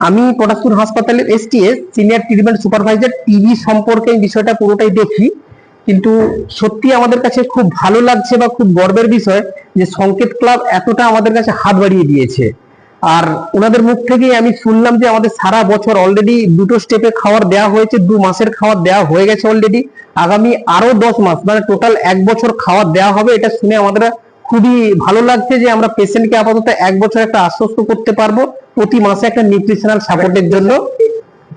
আমি পটাশপুর হাসপাতালের STS senior treatment supervisor TB সম্পর্কে বিষয়টা পুরোটাই দেখি। কিন্তু সত্যি আমাদের কাছে খুব ভালো লাগছে বা খুব গর্বের বিষয় যে সংকেত ক্লাব এতটা আমাদের কাছে হাত বাড়িয়ে দিয়েছে। আর ওনাদের মুখ থেকেই আমি শুনলাম যে আমাদের সারা বছর অলরেডি দুটো স্টেপে খাওয়ার দেওয়া হয়েছে, দু মাসের খাওয়ার দেওয়া হয়ে গেছে অলরেডি আগামী আরও দশ মাস মানে টোটাল এক বছর খাবার দেওয়া হবে, এটা শুনে আমাদের খুবই ভালো লাগছে যে আমরা পেশেন্টকে আপাতত এক বছর একটা আশ্বস্ত করতে পারব প্রতি মাসে একটা নিউট্রিশনাল সাপোর্টের জন্য।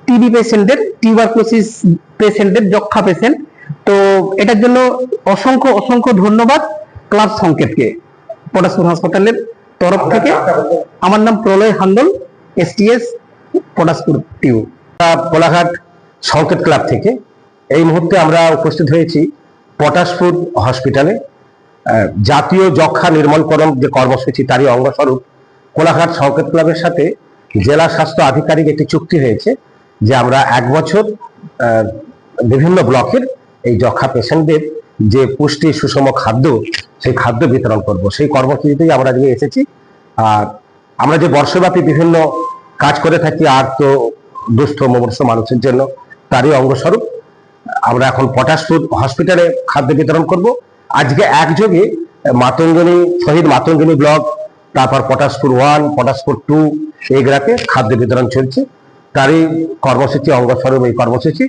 টিবি পেশেন্টদের টিউবারকুলোসিস পেশেন্টদের যক্ষা পেশেন্ট তো এটার জন্য অসংখ্য অসংখ্য ধন্যবাদ ক্লাব সংকেতকে, পটাশপুর হাসপাতালের তরফ থেকে। আমার নাম প্রলয় হান্দল এসটিএস পটাশপুর টিউ। কোলাঘাট সংকেত ক্লাব থেকে এই মুহূর্তে আমরা উপস্থিত হয়েছি পটাশপুর হসপিটালে জাতীয় যক্ষা নির্মলকরণ যে কর্মসূচি তারই অঙ্গস্বরূপ, কোলাঘাট সংকেত ক্লাবের সাথে জেলা স্বাস্থ্য আধিকারিক একটি চুক্তি হয়েছে যে আমরা এক বছর বিভিন্ন ব্লকের এই যক্ষা পেশেন্টদের যে পুষ্টি সুষম খাদ্য, সেই খাদ্য বিতরণ করব। সেই কর্মসূচিতেই আমরা আজকে এসেছি। আর আমরা যে বর্ষব্যাপী বিভিন্ন কাজ করে থাকি, আর তো দুস্থ মমর্ষ মানুষের জন্য তারই অঙ্গস্বরূপ, আমরা এখন পটাশপুর হসপিটালে খাদ্য বিতরণ করব। আজকে একযোগে মাতঙ্গিনী, শহীদ মাতঙ্গিনী ব্লক, তারপর পটাশপুর ওয়ান, পটাশপুর টু এইগুলাতে খাদ্য বিতরণ চলছে। তারই কর্মসূচি অঙ্গস্বরূপ এই কর্মসূচি।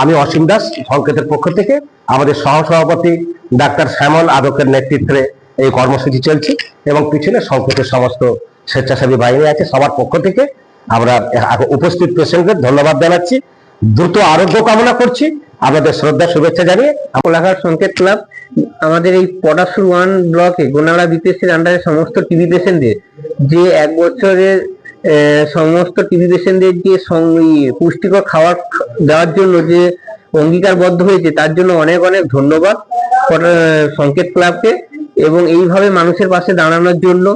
আমি অসীম দাস, সংকেতের পক্ষ থেকে আমাদের সহসভাপতি ডাক্তার শ্যামল আদকের নেতৃত্বে এই কর্মসূচি চলছে এবং পিছনে সংকেতের সমস্ত স্বেচ্ছাসেবী বাহিনী আছে সবার পক্ষ থেকে। আমরা উপস্থিত পেশেন্টদের ধন্যবাদ জানাচ্ছি। দ্রুত আরোগ্য কামনা করছি। আপনাদের শ্রদ্ধা, শুভেচ্ছা জানিয়ে কোলাঘাট সংকেত ক্লাব আমাদের এই পটাশুর ওয়ান ব্লকে গোনাড়া বিপিএসসির আন্ডারে সমস্ত টিভি পেশেন্টদের যে এক বছরের সমস্ত টিভি পেশেন্টদের যে পুষ্টিকর খাবার দেওয়ার জন্য যে অঙ্গীকারবদ্ধ হয়েছে, তার জন্য অনেক অনেক ধন্যবাদ সংকেত ক্লাবকে এবং এইভাবে মানুষের পাশে দাঁড়ানোর জন্য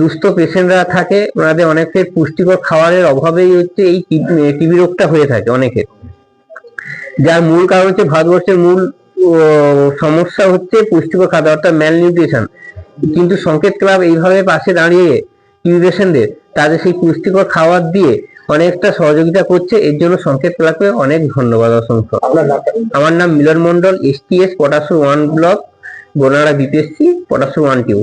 দুস্থ পেশেন্টরা থাকে, ওনাদের অনেকের পুষ্টিকর খাবারের অভাবেই হচ্ছে এই টিবি রোগটা হয়ে থাকে অনেকের। যার মূল কারণ হচ্ছে ভারতবর্ষের মূল সমস্যা হচ্ছে পুষ্টিকর খাদ্য, অর্থাৎ ম্যাল নিউট্রিশন কিন্তু সংকেত ক্লাব এইভাবে পাশে দাঁড়িয়ে টিউবেশনদের তাদের সেই পুষ্টিকর খাবার দিয়ে অনেকটা সহযোগিতা করছে, এর জন্য সংকেত ক্লাবকে অনেক ধন্যবাদ, অসংখ্য। আমার নাম Milan Mondal STS Patashpur one block বোনারা BPSC Patashpur one টিউ।